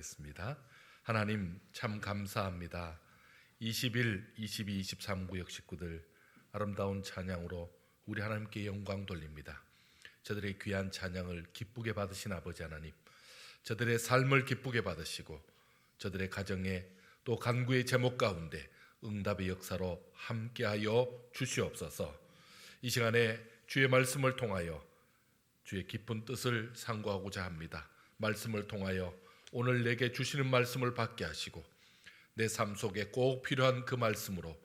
기도하겠습니다. 하나님 참 감사합니다. 21, 22, 23 구역 식구들 아름다운 찬양으로 우리 하나님께 영광 돌립니다. 저들의 귀한 찬양을 기쁘게 받으신 아버지 하나님, 저들의 삶을 기쁘게 받으시고 저들의 가정에 또 간구의 제목 가운데 응답의 역사로 함께하여 주시옵소서. 이 시간에 주의 말씀을 통하여 주의 깊은 뜻을 상고하고자 합니다. 말씀을 통하여 오늘 내게 주시는 말씀을 받게 하시고 내 삶 속에 꼭 필요한 그 말씀으로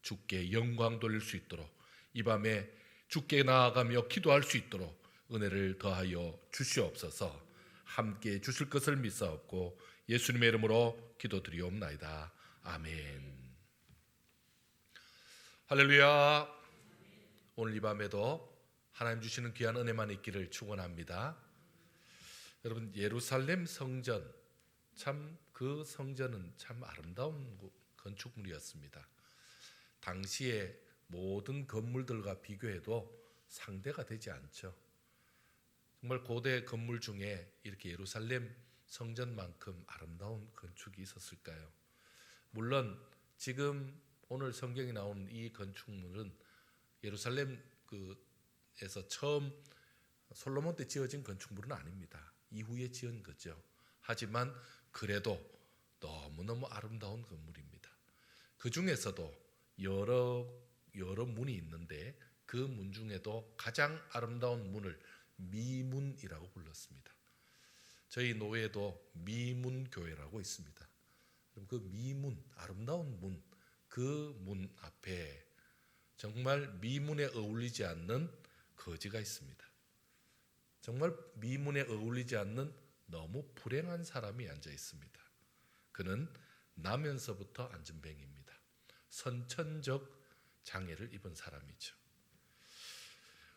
주께 영광 돌릴 수 있도록 이 밤에 주께 나아가며 기도할 수 있도록 은혜를 더하여 주시옵소서. 함께 주실 것을 믿사옵고 예수님의 이름으로 기도드리옵나이다. 아멘. 할렐루야. 오늘 이 밤에도 하나님 주시는 귀한 은혜만 있기를 축원합니다. 여러분 예루살렘 성전 참 그 성전은 참 아름다운 건축물이었습니다. 당시에 모든 건물들과 비교해도 상대가 되지 않죠. 정말 고대 건물 중에 이렇게 예루살렘 성전만큼 아름다운 건축이 있었을까요? 물론 지금 오늘 성경에 나오는 이 건축물은 예루살렘 그에서 처음 솔로몬 때 지어진 건축물은 아닙니다. 이후에 지은 거죠. 하지만 그래도 너무너무 아름다운 건물입니다. 그 중에서도 여러 여러 문이 있는데 그 문 중에도 가장 아름다운 문을 미문이라고 불렀습니다. 저희 노예도 미문 교회라고 있습니다. 그럼 그 미문 아름다운 문 그 문 앞에 정말 미문에 어울리지 않는 거지가 있습니다. 정말 미문에 어울리지 않는 너무 불행한 사람이 앉아 있습니다. 그는 나면서부터 안전뱅입니다. 선천적 장애를 입은 사람이죠.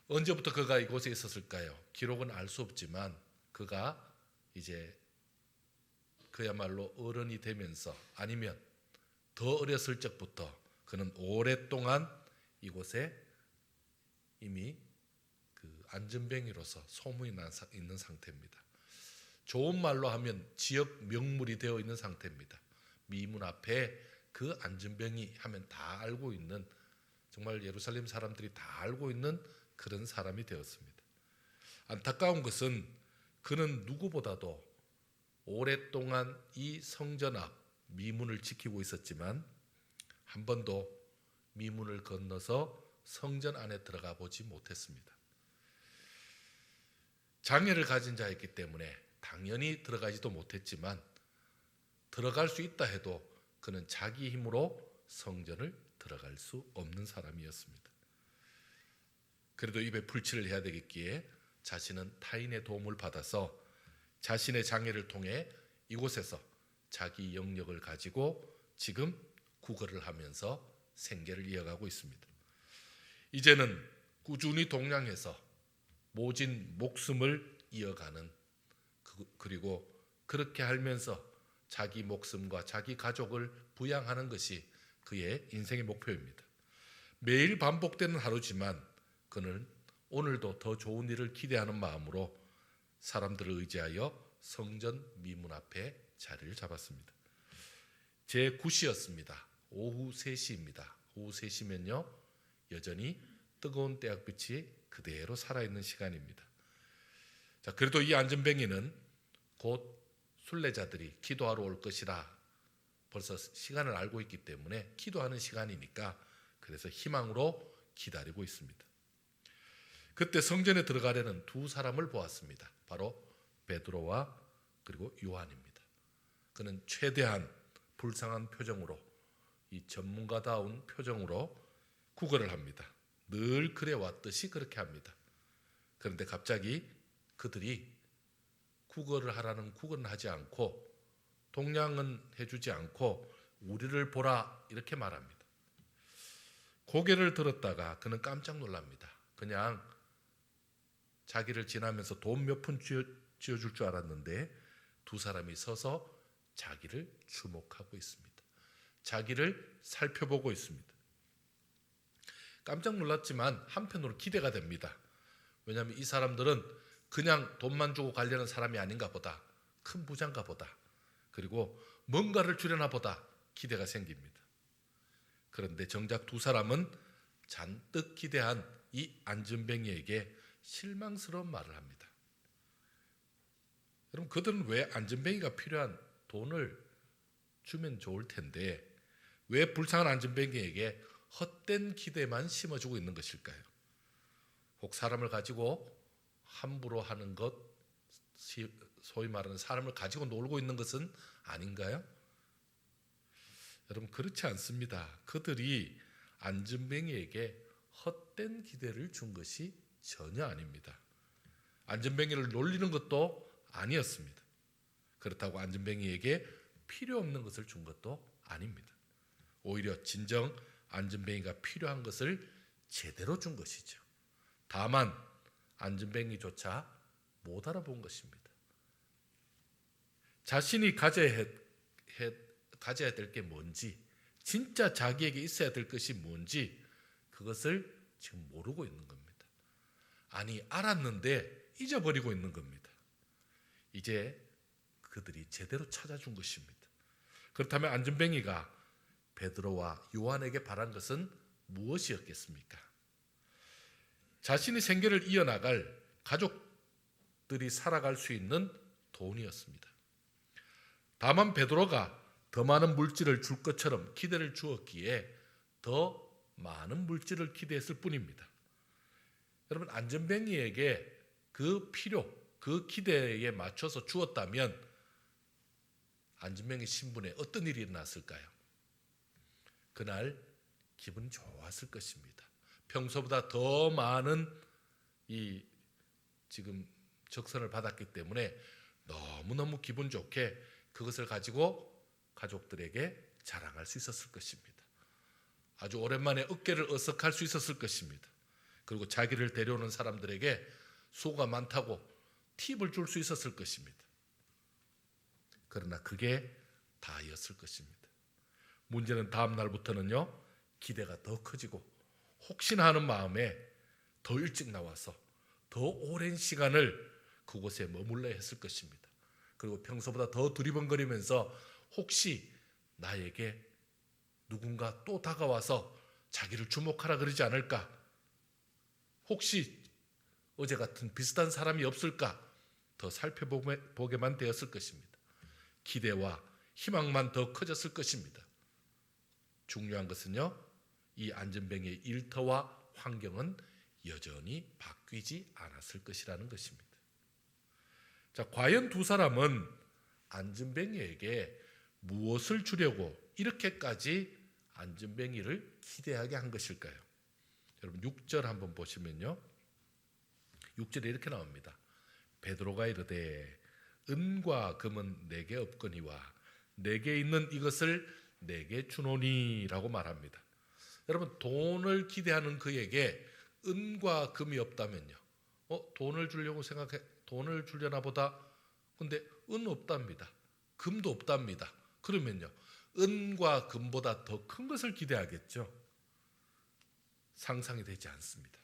언제부터 그가 이곳에 있었을까요? 기록은 알 수 없지만 그가 이제 그야말로 어른이 되면서 아니면 더 어렸을 적부터 그는 오랫동안 이곳에 이미 그 안전뱅이로서 소문이 난 사- 있는 상태입니다. 좋은 말로 하면 지역 명물이 되어 있는 상태입니다. 미문 앞에 그 안전뱅이 하면 다 알고 있는 정말 예루살렘 사람들이 다 알고 있는 그런 사람이 되었습니다. 안타까운 것은 그는 누구보다도 오랫동안 이 성전 앞 미문을 지키고 있었지만 한 번도 미문을 건너서 성전 안에 들어가 보지 못했습니다. 장애를 가진 자였기 때문에 당연히 들어가지도 못했지만 들어갈 수 있다 해도 그는 자기 힘으로 성전을 들어갈 수 없는 사람이었습니다. 그래도 입에 풀칠을 해야 되겠기에 자신은 타인의 도움을 받아서 자신의 장애를 통해 이곳에서 자기 영역을 가지고 지금 구걸을 하면서 생계를 이어가고 있습니다. 이제는 꾸준히 동량해서 모진 목숨을 이어가는 그- 그리고 그렇게 하면서 자기 목숨과 자기 가족을 부양하는 것이 그의 인생의 목표입니다. 매일 반복되는 하루지만 그는 오늘도 더 좋은 일을 기대하는 마음으로 사람들을 의지하여 성전 미문 앞에 자리를 잡았습니다. 제 9시였습니다. 오후 3시입니다. 오후 3시면요. 여전히 뜨거운 태양빛이 그대로 살아있는 시간입니다. 자, 그래도 이 안전뱅이는 곧 순례자들이 기도하러 올 것이라 벌써 시간을 알고 있기 때문에 기도하는 시간이니까 그래서 희망으로 기다리고 있습니다. 그때 성전에 들어가려는 두 사람을 보았습니다. 바로 베드로와 그리고 요한입니다. 그는 최대한 불쌍한 표정으로 이 전문가다운 표정으로 구걸을 합니다. 늘 그래 왔듯이 그렇게 합니다. 그런데 갑자기 그들이 구걸을 하라는 구걸은 하지 않고 동량은 해주지 않고 우리를 보라 이렇게 말합니다. 고개를 들었다가 그는 깜짝 놀랍니다. 그냥 자기를 지나면서 돈 몇 푼 쥐어줄 줄 알았는데 두 사람이 서서 자기를 주목하고 있습니다. 자기를 살펴보고 있습니다. 깜짝 놀랐지만 한편으로 기대가 됩니다. 왜냐하면 이 사람들은 그냥 돈만 주고 가려는 사람이 아닌가 보다. 큰 부자인가 보다. 그리고 뭔가를 주려나 보다 기대가 생깁니다. 그런데 정작 두 사람은 잔뜩 기대한 이 안전뱅이에게 실망스러운 말을 합니다. 여러분 그들은 왜 안전뱅이가 필요한 돈을 주면 좋을 텐데 왜 불쌍한 안전뱅이에게 헛된 기대만 심어주고 있는 것일까요? 혹 사람을 가지고 함부로 하는 것, 시- 소위 말하는 사람을 가지고 놀고 있는 것은 아닌가요? 여러분 그렇지 않습니다. 그들이 안전뱅이에게 헛된 기대를 준 것이 전혀 아닙니다. 안전뱅이를 놀리는 것도 아니었습니다. 그렇다고 안전뱅이에게 필요 없는 것을 준 것도 아닙니다. 오히려 진정 안전뱅이가 필요한 것을 제대로 준 것이죠. 다만 안전뱅이조차 못 알아본 것입니다. 자신이 가져야 가져야 될 게 뭔지, 진짜 자기에게 있어야 될 것이 뭔지 그것을 지금 모르고 있는 겁니다. 아니 알았는데 잊어버리고 있는 겁니다. 이제 그들이 제대로 찾아준 것입니다. 그렇다면 안전뱅이가 베드로와 요한에게 바란 것은 무엇이었겠습니까? 자신의 생계를 이어나갈 가족들이 살아갈 수 있는 돈이었습니다. 다만 베드로가 더 많은 물질을 줄 것처럼 기대를 주었기에 더 많은 물질을 기대했을 뿐입니다. 여러분 안전뱅이에게 그 필요, 그 기대에 맞춰서 주었다면 안전뱅이 신분에 어떤 일이 일어났을까요? 그날 기분이 좋았을 것입니다. 평소보다 더 많은 이 지금 적선을 받았기 때문에 너무너무 기분 좋게 그것을 가지고 가족들에게 자랑할 수 있었을 것입니다. 아주 오랜만에 어깨를 어석할 수 있었을 것입니다. 그리고 자기를 데려오는 사람들에게 수고가 많다고 팁을 줄 수 있었을 것입니다. 그러나 그게 다였을 것입니다. 문제는 다음 날부터는요 기대가 더 커지고 혹시나 하는 마음에 더 일찍 나와서 더 오랜 시간을 그곳에 머물러야 했을 것입니다. 그리고 평소보다 더 두리번거리면서 혹시 나에게 누군가 또 다가와서 자기를 주목하라 그러지 않을까? 혹시 어제 같은 비슷한 사람이 없을까? 더 살펴보게만 되었을 것입니다. 기대와 희망만 더 커졌을 것입니다. 중요한 것은요, 이 안전뱅이의 일터와 환경은 여전히 바뀌지 않았을 것이라는 것입니다. 자, 과연 두 사람은 안전뱅이에게 무엇을 주려고 이렇게까지 안전뱅이를 기대하게 한 것일까요? 여러분 6절 한번 보시면요. 6절에 이렇게 나옵니다. 베드로가 이르되 은과 금은 내게 없거니와 내게 있는 이것을 내게 주노니라고 말합니다. 여러분 돈을 기대하는 그에게 은과 금이 없다면요. 어 돈을 주려고 생각해 돈을 주려나 보다. 근데 은 없답니다. 금도 없답니다. 그러면요. 은과 금보다 더 큰 것을 기대하겠죠. 상상이 되지 않습니다.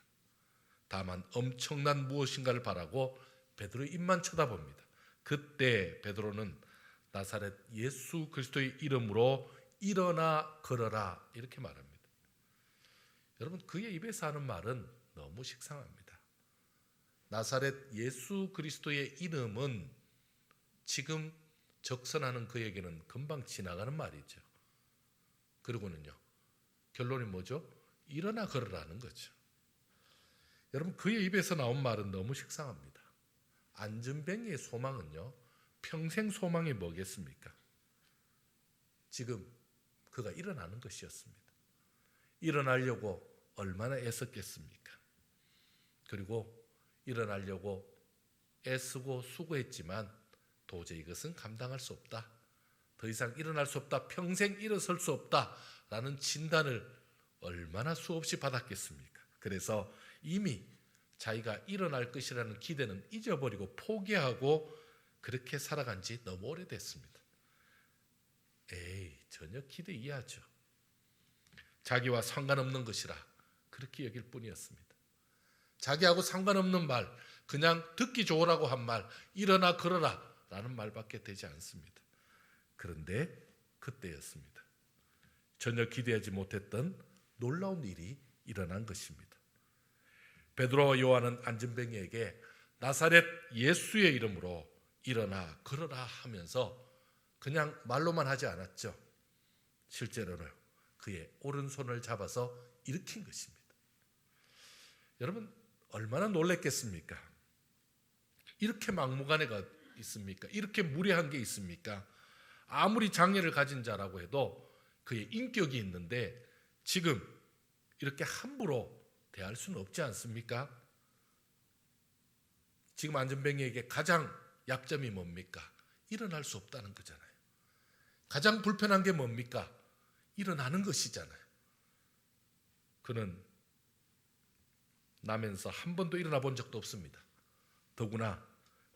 다만 엄청난 무엇인가를 바라고 베드로의 입만 쳐다봅니다. 그때 베드로는 나사렛 예수 그리스도의 이름으로 일어나 걸어라 이렇게 말합니다. 여러분 그의 입에서 하는 말은 너무 식상합니다. 나사렛 예수 그리스도의 이름은 지금 적선하는 그에게는 금방 지나가는 말이죠. 그리고는요. 결론이 뭐죠? 일어나 걸으라는 거죠. 여러분 그의 입에서 나온 말은 너무 식상합니다. 안전뱅이의 소망은요. 평생 소망이 뭐겠습니까? 지금 그가 일어나는 것이었습니다. 일어나려고 얼마나 애썼겠습니까? 그리고 일어나려고 애쓰고 수고했지만 도저히 이것은 감당할 수 없다. 더 이상 일어날 수 없다. 평생 일어설 수 없다. 라는 진단을 얼마나 수없이 받았겠습니까? 그래서 이미 자기가 일어날 것이라는 기대는 잊어버리고 포기하고 그렇게 살아간 지 너무 오래됐습니다. 에이, 전혀 기대 이하죠. 자기와 상관없는 것이라 그렇게 여길 뿐이었습니다. 자기하고 상관없는 말, 그냥 듣기 좋으라고 한 말, 일어나 걸어라 라는 말밖에 되지 않습니다. 그런데 그때였습니다. 전혀 기대하지 못했던 놀라운 일이 일어난 것입니다. 베드로와 요한은 안전뱅이에게 나사렛 예수의 이름으로 일어나 걸어라 하면서 그냥 말로만 하지 않았죠. 실제로는 그의 오른손을 잡아서 일으킨 것입니다. 여러분 얼마나 놀랬겠습니까? 이렇게 막무가내가 있습니까? 이렇게 무례한 게 있습니까? 아무리 장애를 가진 자라고 해도 그의 인격이 있는데 지금 이렇게 함부로 대할 수는 없지 않습니까? 지금 안전뱅이에게 가장 약점이 뭡니까? 일어날 수 없다는 거잖아요. 가장 불편한 게 뭡니까? 일어나는 것이잖아요. 그는 나면서 한 번도 일어나 본 적도 없습니다. 더구나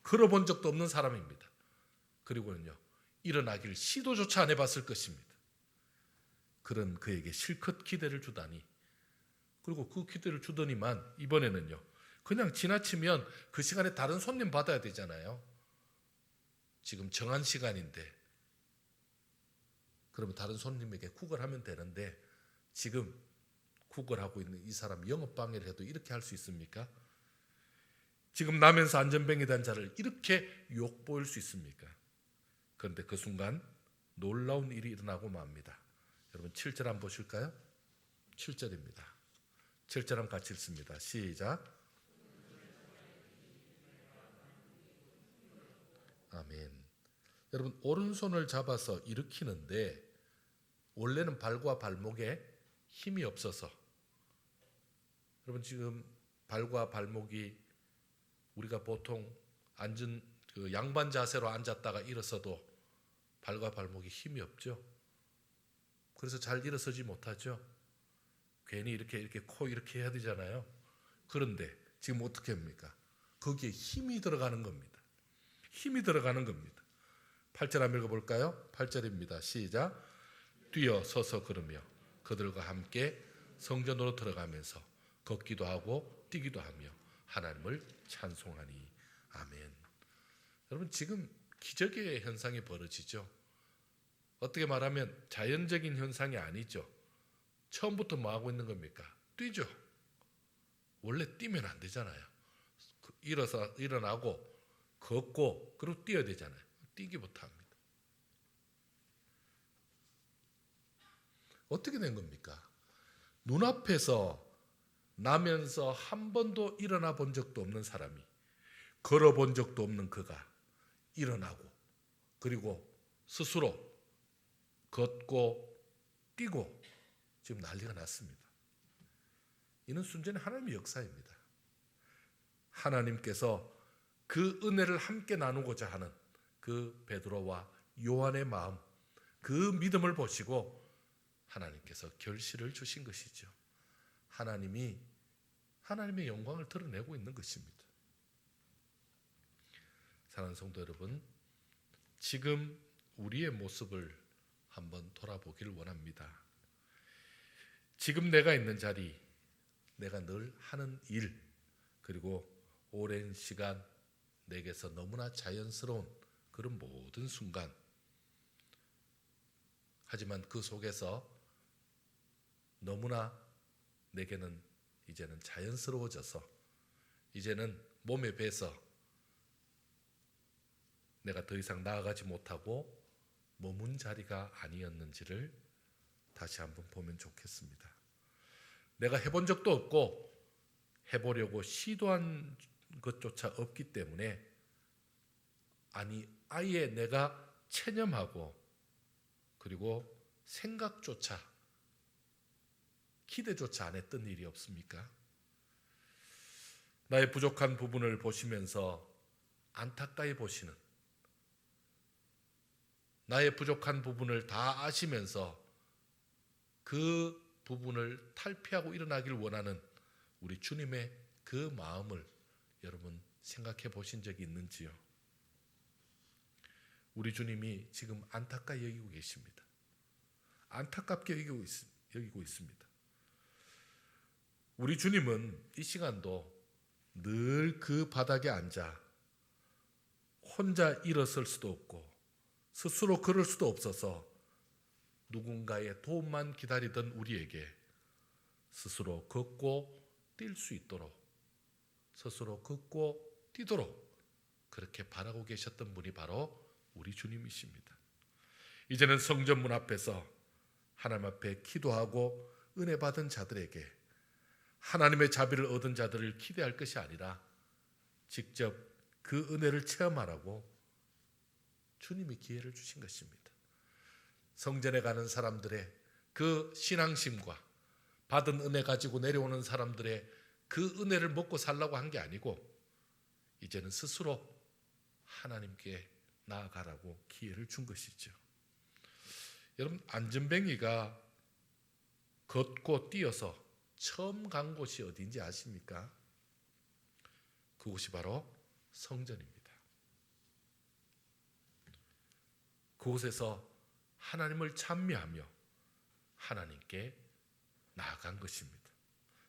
걸어본 적도 없는 사람입니다. 그리고는요, 일어나길 시도조차 안 해봤을 것입니다. 그런 그에게 실컷 기대를 주다니, 그리고 그 기대를 주더니만 이번에는요, 그냥 지나치면 그 시간에 다른 손님 받아야 되잖아요. 지금 정한 시간인데, 그러면 다른 손님에게 구걸하면 되는데, 지금 구걸하고 있는 이 사람 영업 방해를 해도 이렇게 할 수 있습니까? 지금 나면서 안전뱅이 단 자를 이렇게 욕보일 수 있습니까? 그런데 그 순간 놀라운 일이 일어나고 맙니다. 여러분 7절 한번 보실까요? 7절입니다. 7절 한번 같이 읽습니다. 시작. 아멘. 여러분 오른손을 잡아서 일으키는데 원래는 발과 발목에 힘이 없어서 여러분 지금 발과 발목이 우리가 보통 앉은 그 양반 자세로 앉았다가 일어서도 발과 발목이 힘이 없죠. 그래서 잘 일어서지 못하죠. 괜히 이렇게 이렇게 코 이렇게 해야 되잖아요. 그런데 지금 어떻게 합니까? 거기에 힘이 들어가는 겁니다. 힘이 들어가는 겁니다. 8절 한번 읽어볼까요? 8절입니다. 시작. 뛰어 서서 걸으며 그들과 함께 성전으로 들어가면서 걷기도 하고 뛰기도 하며 하나님을 찬송하니 아멘. 여러분 지금 기적의 현상이 벌어지죠. 어떻게 말하면 자연적인 현상이 아니죠. 처음부터 뭐 하고 있는 겁니까? 뛰죠. 원래 뛰면 안 되잖아요. 그 일어서 일어나고 걷고 그리고 뛰어야 되잖아요. 뛰기부터 합니다. 어떻게 된 겁니까? 눈앞에서 나면서 한 번도 일어나 본 적도 없는 사람이 걸어 본 적도 없는 그가 일어나고 그리고 스스로 걷고 뛰고 지금 난리가 났습니다. 이는 순전히 하나님의 역사입니다. 하나님께서 그 은혜를 함께 나누고자 하는 그 베드로와 요한의 마음, 그 믿음을 보시고 하나님께서 결실을 주신 것이죠. 하나님이 하나님의 영광을 드러내고 있는 것입니다. 사랑하는 성도 여러분, 지금 우리의 모습을 한번 돌아보길 원합니다. 지금 내가 있는 자리, 내가 늘 하는 일, 그리고 오랜 시간 내게서 너무나 자연스러운 그런 모든 순간, 하지만 그 속에서 너무나 내게는 이제는 자연스러워져서 이제는 몸에 배서 내가 더 이상 나아가지 못하고 머문 자리가 아니었는지를 다시 한번 보면 좋겠습니다. 내가 해본 적도 없고 해보려고 시도한 것조차 없기 때문에 아니 아예 내가 체념하고 그리고 생각조차 기대조차 안 했던 일이 없습니까? 나의 부족한 부분을 보시면서 안타까이 보시는 나의 부족한 부분을 다 아시면서 그 부분을 탈피하고 일어나길 원하는 우리 주님의 그 마음을 여러분 생각해 보신 적이 있는지요? 우리 주님이 지금 안타까이 여기고 계십니다. 안타깝게 여기고, 있, 여기고 있습니다. 우리 주님은 이 시간도 늘 그 바닥에 앉아 혼자 일어설 수도 없고 스스로 걸을 수도 없어서 누군가의 도움만 기다리던 우리에게 스스로 걷고 뛸 수 있도록 스스로 걷고 뛰도록 그렇게 바라고 계셨던 분이 바로 우리 주님이십니다. 이제는 성전 문 앞에서 하나님 앞에 기도하고 은혜 받은 자들에게 하나님의 자비를 얻은 자들을 기대할 것이 아니라 직접 그 은혜를 체험하라고 주님이 기회를 주신 것입니다. 성전에 가는 사람들의 그 신앙심과 받은 은혜 가지고 내려오는 사람들의 그 은혜를 먹고 살라고 한 게 아니고 이제는 스스로 하나님께 나아가라고 기회를 준 것이죠. 여러분 안전뱅이가 걷고 뛰어서 처음 간 곳이 어디인지 아십니까? 그곳이 바로 성전입니다. 그곳에서 하나님을 찬미하며 하나님께 나아간 것입니다.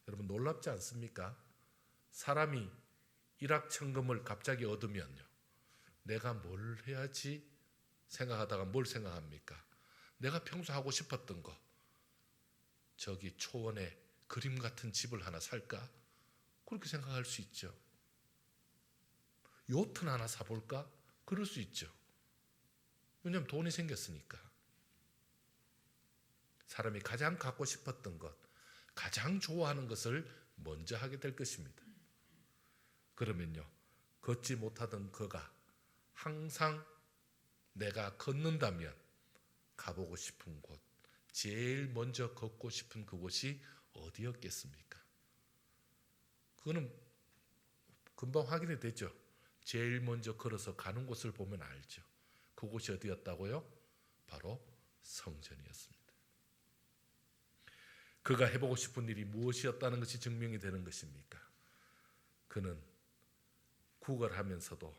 여러분 놀랍지 않습니까? 사람이 일확천금을 갑자기 얻으면요. 내가 뭘 해야지 생각하다가 뭘 생각합니까? 내가 평소 하고 싶었던 거. 저기 초원에 그림 같은 집을 하나 살까? 그렇게 생각할 수 있죠. 요트는 하나 사볼까? 그럴 수 있죠. 왜냐하면 돈이 생겼으니까. 사람이 가장 갖고 싶었던 것, 가장 좋아하는 것을 먼저 하게 될 것입니다. 그러면요, 걷지 못하던 그가 항상 내가 걷는다면 가보고 싶은 곳, 제일 먼저 걷고 싶은 그곳이 어디였겠습니까? 그거는 금방 확인이 되죠. 제일 먼저 걸어서 가는 곳을 보면 알죠. 그곳이 어디였다고요? 바로 성전이었습니다. 그가 해보고 싶은 일이 무엇이었다는 것이 증명이 되는 것입니까? 그는 구걸하면서도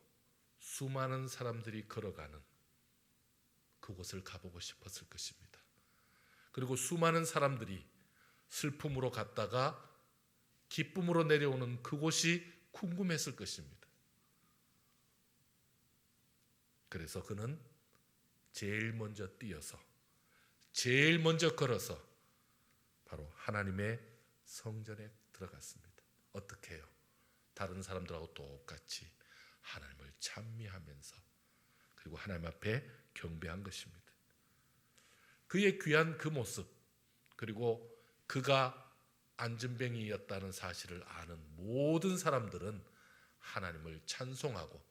수많은 사람들이 걸어가는 그곳을 가보고 싶었을 것입니다. 그리고 수많은 사람들이 슬픔으로 갔다가 기쁨으로 내려오는 그곳이 궁금했을 것입니다. 그래서 그는 제일 먼저 뛰어서 제일 먼저 걸어서 바로 하나님의 성전에 들어갔습니다. 어떻게 해요? 다른 사람들하고 똑같이 하나님을 찬미하면서 그리고 하나님 앞에 경배한 것입니다. 그의 귀한 그 모습 그리고 그가 안전뱅이였다는 사실을 아는 모든 사람들은 하나님을 찬송하고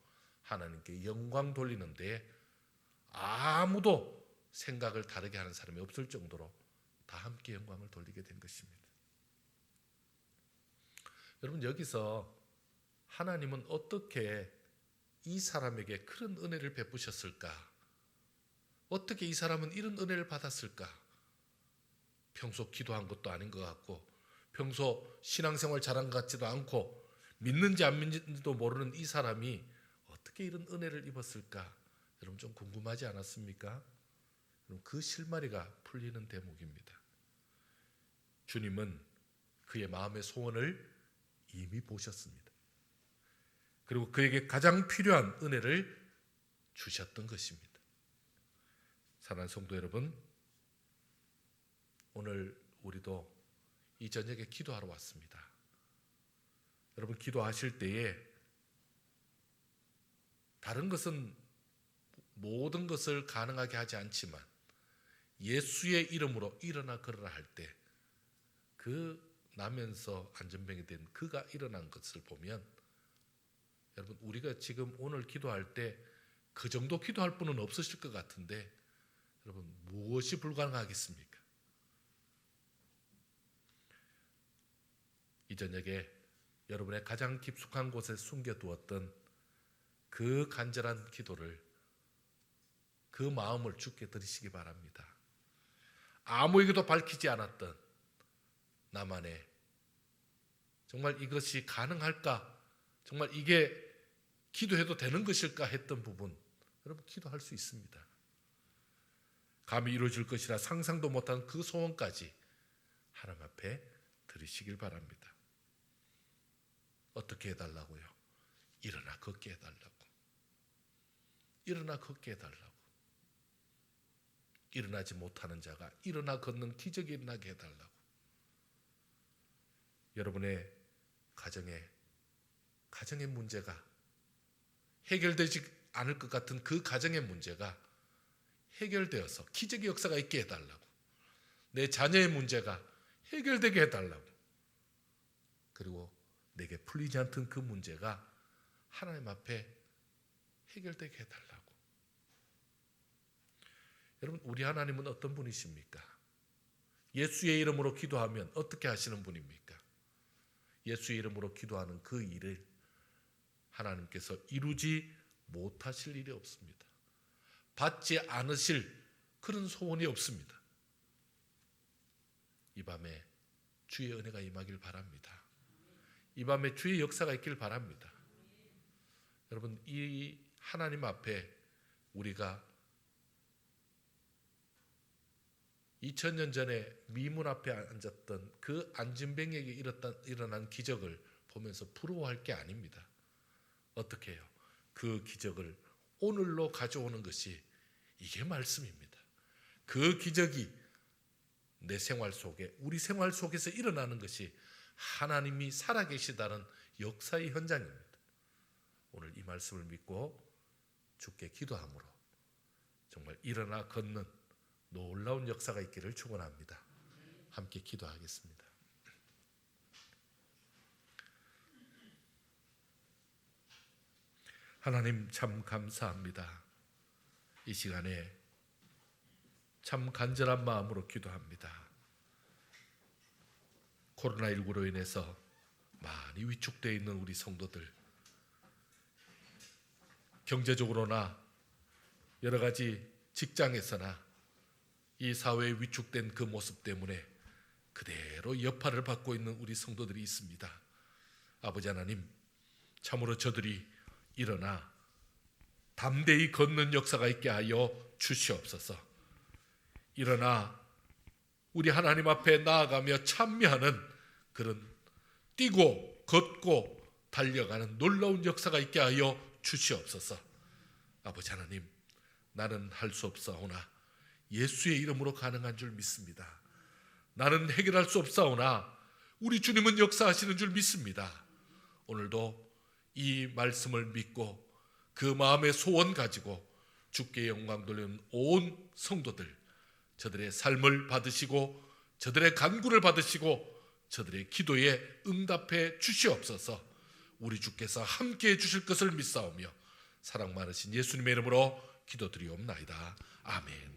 하나님께 영광 돌리는 데 아무도 생각을 다르게 하는 사람이 없을 정도로 다 함께 영광을 돌리게 된 것입니다. 여러분 여기서 하나님은 어떻게 이 사람에게 그런 은혜를 베푸셨을까? 어떻게 이 사람은 이런 은혜를 받았을까? 평소 기도한 것도 아닌 것 같고 평소 신앙생활 잘한 것 같지도 않고 믿는지 안 믿는지도 모르는 이 사람이 어떻게 이런 은혜를 입었을까? 여러분 좀 궁금하지 않았습니까? 그 실마리가 풀리는 대목입니다. 주님은 그의 마음의 소원을 이미 보셨습니다. 그리고 그에게 가장 필요한 은혜를 주셨던 것입니다. 사랑하는 성도 여러분, 오늘 우리도 이 저녁에 기도하러 왔습니다. 여러분 기도하실 때에 다른 것은 모든 것을 가능하게 하지 않지만 예수의 이름으로 일어나 걸어라 할 때 그 나면서 안전병이 된 그가 일어난 것을 보면 여러분 우리가 지금 오늘 기도할 때 그 정도 기도할 분은 없으실 것 같은데 여러분 무엇이 불가능하겠습니까? 이 저녁에 여러분의 가장 깊숙한 곳에 숨겨두었던 그 간절한 기도를 그 마음을 주께 드리시기 바랍니다. 아무에게도 밝히지 않았던 나만의 정말 이것이 가능할까? 정말 이게 기도해도 되는 것일까 했던 부분 여러분 기도할 수 있습니다. 감히 이루어질 것이라 상상도 못한 그 소원까지 하나님 앞에 드리시길 바랍니다. 어떻게 해달라고요? 일어나 걷게 해달라고. 일어나 걷게 해달라고. 일어나지 못하는 자가 일어나 걷는 기적이 일어나게 해달라고. 여러분의 가정에 가정의 문제가 해결되지 않을 것 같은 그 가정의 문제가 해결되어서 기적의 역사가 있게 해달라고. 내 자녀의 문제가 해결되게 해달라고. 그리고 내게 풀리지 않던 그 문제가 하나님 앞에 해결되게 해달라고. 여러분, 우리 하나님은 어떤 분이십니까? 예수의 이름으로 기도하면 어떻게 하시는 분입니까? 예수의 이름으로 기도하는 그 일을 하나님께서 이루지 못하실 일이 없습니다. 받지 않으실 그런 소원이 없습니다. 이 밤에 주의 은혜가 임하길 바랍니다. 이 밤에 주의 역사가 있길 바랍니다. 여러분 이 하나님 앞에 우리가 2000년 전에 미문 앞에 앉았던 그 안진뱅에게 일어난 기적을 보면서 부러워할 게 아닙니다. 어떻게 해요? 그 기적을 오늘로 가져오는 것이 이게 말씀입니다. 그 기적이 내 생활 속에 우리 생활 속에서 일어나는 것이 하나님이 살아계시다는 역사의 현장입니다. 오늘 이 말씀을 믿고 주께 기도함으로 정말 일어나 걷는 놀라운 역사가 있기를 축원합니다. 함께 기도하겠습니다. 하나님 참 감사합니다. 이 시간에 참 간절한 마음으로 기도합니다. 코로나19로 인해서 많이 위축되어 있는 우리 성도들 경제적으로나 여러 가지 직장에서나 이 사회에 위축된 그 모습 때문에 그대로 여파를 받고 있는 우리 성도들이 있습니다. 아버지 하나님, 참으로 저들이 일어나 담대히 걷는 역사가 있게 하여 주시옵소서. 일어나 우리 하나님 앞에 나아가며 참여하는 그런 뛰고 걷고 달려가는 놀라운 역사가 있게 하여 주시옵소서. 아버지 하나님, 나는 할 수 없사오나 예수의 이름으로 가능한 줄 믿습니다. 나는 해결할 수 없사오나 우리 주님은 역사하시는 줄 믿습니다. 오늘도 이 말씀을 믿고 그 마음의 소원 가지고 주께 영광 돌리는 온 성도들 저들의 삶을 받으시고 저들의 간구를 받으시고 저들의 기도에 응답해 주시옵소서. 우리 주께서 함께 해 주실 것을 믿사오며 사랑 많으신 예수님의 이름으로 기도드리옵나이다. 아멘.